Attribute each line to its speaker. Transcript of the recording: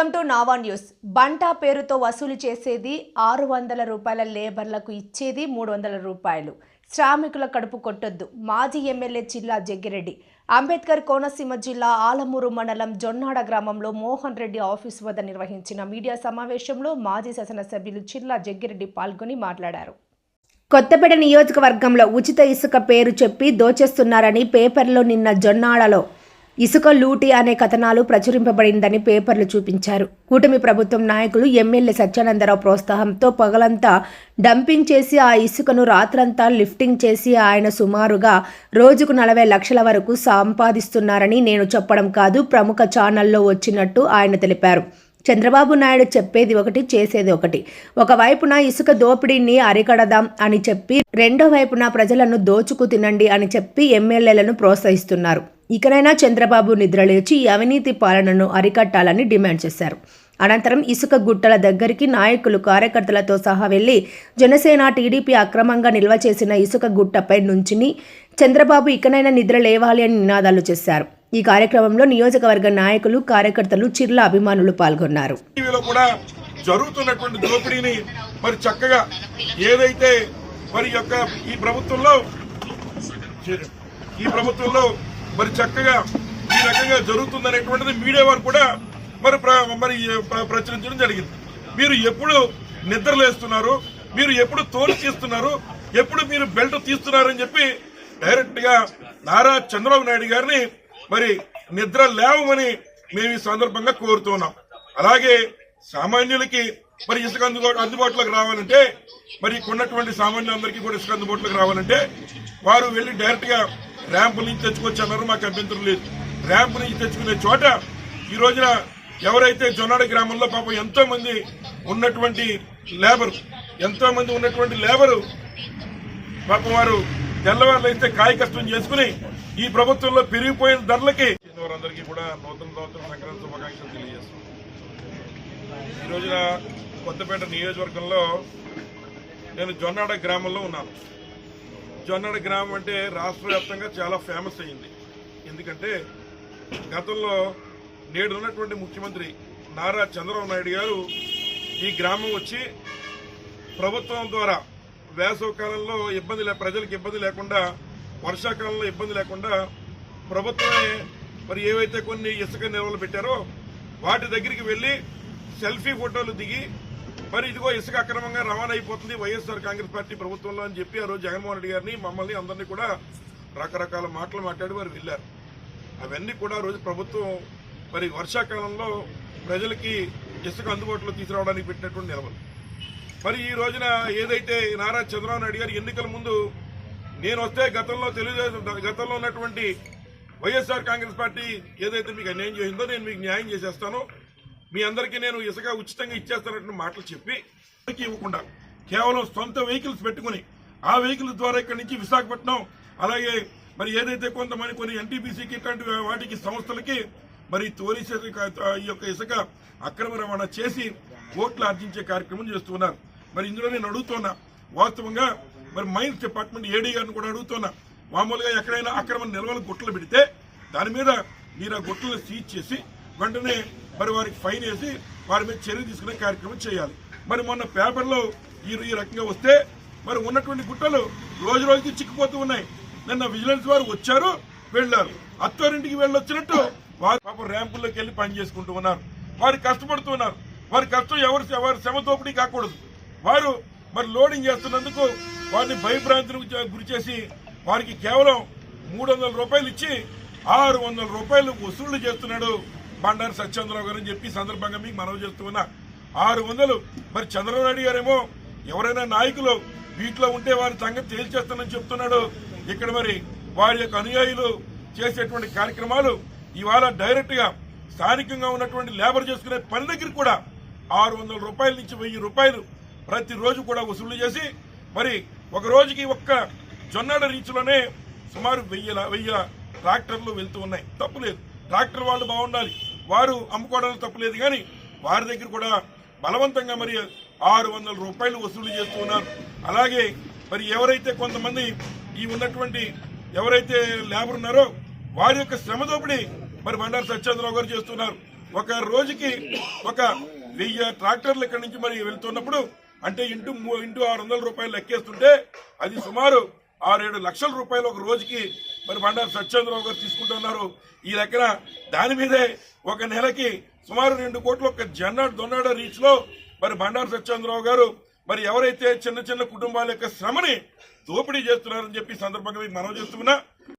Speaker 1: Welcome to Nava news బంటా పేరుతో వసూలు చేసేది ఆరు వందల రూపాయల లేబర్లకు ఇచ్చేది మూడు వందల రూపాయలు. శ్రామికుల కడుపు కొట్టొద్దు. మాజీ ఎమ్మెల్యే జిల్లా జగ్గిరెడ్డి. అంబేద్కర్ కోనసీమ జిల్లా ఆలమూరు మండలం జొన్నాడ గ్రామంలో మోహన్ రెడ్డి ఆఫీస్ వద్ద నిర్వహించిన మీడియా సమావేశంలో మాజీ శాసనసభ్యులు జిల్లా జగ్గిరెడ్డి పాల్గొని మాట్లాడారు. కొత్తపేట నియోజకవర్గంలో ఉచిత ఇసుక పేరు చెప్పి దోచేస్తున్నారని పేపర్లో నిన్న జొన్నాడలో ఇసుక లూటి అనే కథనాలు ప్రచురింపబడిందని పేపర్లు చూపించారు. కూటమి ప్రభుత్వం నాయకులు ఎమ్మెల్యే సత్యానందరావు ప్రోత్సాహంతో పగలంతా డంపింగ్ చేసి ఆ ఇసుకను రాత్రంతా లిఫ్టింగ్ చేసి ఆయన సుమారుగా రోజుకు నలభై లక్షల వరకు సంపాదిస్తున్నారని నేను చెప్పడం కాదు ప్రముఖ ఛానల్లో వచ్చినట్టు ఆయన తెలిపారు. చంద్రబాబు నాయుడు చెప్పేది ఒకటి చేసేది ఒకటి. ఒకవైపున ఇసుక దోపిడీని అరికడదాం అని చెప్పి రెండో వైపున ప్రజలను దోచుకు తినండి అని చెప్పి ఎమ్మెల్యేలను ప్రోత్సహిస్తున్నారు. ఇకనైనా చంద్రబాబు నిద్రలేచి ఈ అవినీతి పాలనను అరికట్టాలని డిమాండ్ చేశారు. అనంతరం ఇసుక గుట్టల దగ్గరికి నాయకులు కార్యకర్తలతో సహా వెళ్ళి జనసేన టీడీపీ అక్రమంగా నిల్వ చేసిన ఇసుక గుట్టపై నుంచిని చంద్రబాబు ఇకనైనా నిద్ర లేవాలి అని నినాదాలు చేశారు. ఈ కార్యక్రమంలో నియోజకవర్గ నాయకులు కార్యకర్తలు చిర్ల అభిమానులు పాల్గొన్నారు.
Speaker 2: జరుగుతున్నటువంటి దోపిడీని మరి చక్కగా ఏదైతే మరి యొక్క ఈ ప్రభుత్వంలో ఈ ప్రభుత్వంలో మరి చక్కగా ఈ రకంగా జరుగుతుందనేటువంటిది మీడియా వారు కూడా మరి మరి ప్ర- ప్రచురించడం జరిగింది. మీరు ఎప్పుడు నిద్రలేస్తున్నారు? మీరు ఎప్పుడు తోలు తీస్తున్నారు? ఎప్పుడు మీరు బెల్ట్ తీస్తున్నారని చెప్పి డైరెక్ట్గా నారా చంద్రబాబు నాయుడు గారిని మరి నిద్ర లేవమని మేము ఈ సందర్భంగా కోరుతున్నాం అలాగే సామాన్యులకి మరి ఇసుక అందుబాటులోకి రావాలంటే మరి కొన్నటువంటి సామాన్యులందరికీ కూడా ఇసుక అందుబాటులోకి రావాలంటే వారు వెళ్ళి డైరెక్ట్గా ర్యాంపు నుంచి తెచ్చుకోవచ్చు అన్నారు మాకు అభ్యంతరం లేదు. ర్యాంపు నుంచి తెచ్చుకునే చోట ఈ రోజున ఎవరైతే జొన్నాడ గ్రామంలో పాపం ఎంతో మంది ఉన్నటువంటి లేబర్ ఎంతో మంది ఉన్నటువంటి లేబరు పాపం వారు తెల్లవారులు అయితే కాయ కష్టం చేసుకుని ఈ ప్రభుత్వంలో పెరిగిపోయిన ధరలకి వారందరికీ కూడా నూతన సంవత్సరం సంక్రాంతి శుభాకాంక్షలు తెలియజేస్తున్నాం. ఈ రోజున కొత్తపేట నియోజకవర్గంలో నేను జొన్నాడ గ్రామంలో ఉన్నాను. జొన్నడ గ్రామం అంటే రాష్ట్ర వ్యాప్తంగా చాలా ఫేమస్ అయింది ఎందుకంటే గతంలో నేడు ఉన్నటువంటి ముఖ్యమంత్రి నారా చంద్రబాబు నాయుడు గారు ఈ గ్రామం వచ్చి ప్రభుత్వం ద్వారా వేసవ కాలంలో ఇబ్బంది లే ప్రజలకు ఇబ్బంది లేకుండా వర్షాకాలంలో ఇబ్బంది లేకుండా ప్రభుత్వమే మరి ఏవైతే కొన్ని ఇసుక నిల్వలు పెట్టారో వాటి దగ్గరికి వెళ్ళి సెల్ఫీ ఫోటోలు దిగి మరి ఇదిగో ఇసుక అక్రమంగా రవాణా అయిపోతుంది. వైఎస్ఆర్ కాంగ్రెస్ పార్టీ ప్రభుత్వంలో అని చెప్పి ఆ రోజు జగన్మోహన్ రెడ్డి గారిని మమ్మల్ని అందరినీ కూడా రకరకాల మాటలు మాట్లాడి వారు వెళ్ళారు. అవన్నీ కూడా రోజు ప్రభుత్వం మరి వర్షాకాలంలో ప్రజలకి ఇసుక అందుబాటులో తీసుకురావడానికి పెట్టినటువంటి నిలవలు మరి ఈ రోజున ఏదైతే నారా చంద్రబాబు నాయుడు గారు ఎన్నికల ముందు నేను వస్తే గతంలో తెలుగుదేశం గతంలో ఉన్నటువంటి వైఎస్ఆర్ కాంగ్రెస్ పార్టీ ఏదైతే మీకు అన్యాయం చేసిందో నేను మీకు న్యాయం చేసేస్తాను. మీ అందరికీ నేను ఇసుక ఉచితంగా ఇచ్చేస్తానన్న మాటలు చెప్పి ఇవ్వకుండా కేవలం సొంత వెహికల్స్ పెట్టుకుని ఆ వెహికల్ ద్వారా ఇక్కడి నుంచి విశాఖపట్నం అలాగే మరి ఏదైతే కొంతమంది కొన్ని ఎన్టీపీసీకి ఇట్లాంటి వాటికి సంస్థలకి మరి తోలి ఈ యొక్క ఇసుక అక్రమ రవాణా చేసి ఓట్లు ఆర్జించే కార్యక్రమం చేస్తున్నారు మరి ఇందులో నేను అడుగుతున్నా వాస్తవంగా మరి మైన్స్ డిపార్ట్మెంట్ ఏడీ గారిని కూడా అడుగుతున్నా మామూలుగా ఎక్కడైనా అక్రమ నిల్వలు గుట్టలు పెడితే దాని మీద మీరు ఆ గుట్టలు సీజ్ చేసి వెంటనే మరి వారికి ఫైన్ వేసి వారి మీద చర్య తీసుకునే కార్యక్రమం చేయాలి. మరి మొన్న పేపర్లో ఈ ఈ రకంగా వస్తే మరి ఉన్నటువంటి గుట్టలు రోజు రోజుకి చిక్కిపోతూ ఉన్నాయి. నిన్న విజిలెన్స్ వారు వచ్చారు వెళ్ళారు. అత్తారింటికి వెళ్ళొచ్చినట్టు వారు పాపం ర్యాంపుల్లోకి వెళ్ళి పని చేసుకుంటూ ఉన్నారు. వారు కష్టపడుతూ ఉన్నారు. వారి కష్టం ఎవరు వారి శ్రమ దోపిడీ కాకూడదు. వారు మరి లోడింగ్ చేస్తున్నందుకు వారిని భయభ్రాంతులకు గురి చేసి వారికి కేవలం మూడు వందల రూపాయలు ఇచ్చి ఆరు వందల రూపాయలు వసూళ్ళు చేస్తున్నాడు బండారు సత్యేంద్రరావు గారు అని చెప్పి సందర్భంగా మీకు మనవి చేస్తున్నా ఆరు వందలు. మరి చంద్రబాబు నాయుడు గారేమో ఎవరైనా నాయకులు వీటిలో ఉంటే వారి సంగతి తేల్చేస్తానని చెప్తున్నాడు. ఇక్కడ మరి వారి యొక్క అనుయాయులు చేసేటువంటి కార్యక్రమాలు ఇవాళ డైరెక్ట్గా స్థానికంగా ఉన్నటువంటి లేబర్ చేసుకునే పని దగ్గర కూడా ఆరు వందల రూపాయల నుంచి వెయ్యి రూపాయలు ప్రతిరోజు కూడా వసూలు చేసి మరి ఒక రోజుకి ఒక్క జొన్నాడ రీచ్లోనే సుమారు వెయ్యి వెయ్యి ట్రాక్టర్లు వెళ్తూ ఉన్నాయి. తప్పులేదు ట్రాక్టర్ వాళ్ళు బాగుండాలి. వారు అమ్ముకోవడానికి తప్పలేదు కానీ వారి దగ్గర కూడా బలవంతంగా మరి ఆరు వందల రూపాయలు వసూలు చేస్తూ ఉన్నారు. అలాగే మరి ఎవరైతే కొంతమంది ఈ ఉన్నటువంటి ఎవరైతే లేబర్ ఉన్నారో వారి యొక్క శ్రమ దోపిడీ మరి బండారు సత్యేంద్రరావు గారు చేస్తున్నారు. ఒక రోజుకి ఒక వెయ్యి ట్రాక్టర్లు ఇక్కడి నుంచి మరి వెళ్తున్నప్పుడు అంటే ఇంటూ మూ- ఇంటూ ఆరు వందల రూపాయలు లెక్కేస్తుంటే అది సుమారు ఆరేడు లక్షల రూపాయలు ఒక రోజుకి మరి బండారు సత్యేంద్రరావు గారు తీసుకుంటున్నారు ఈ లెక్కన దాని మీదే ఒక నెలకి సుమారు రెండు కోట్ల ఒక జన్నాడు దొన్నాడ రీచ్లో మరి బండారు సత్యేంద్రరావు గారు మరి ఎవరైతే చిన్న చిన్న కుటుంబాల యొక్క శ్రమని దోపిడీ చేస్తున్నారని చెప్పి సందర్భంగా మీకు మనవి చేస్తున్నా.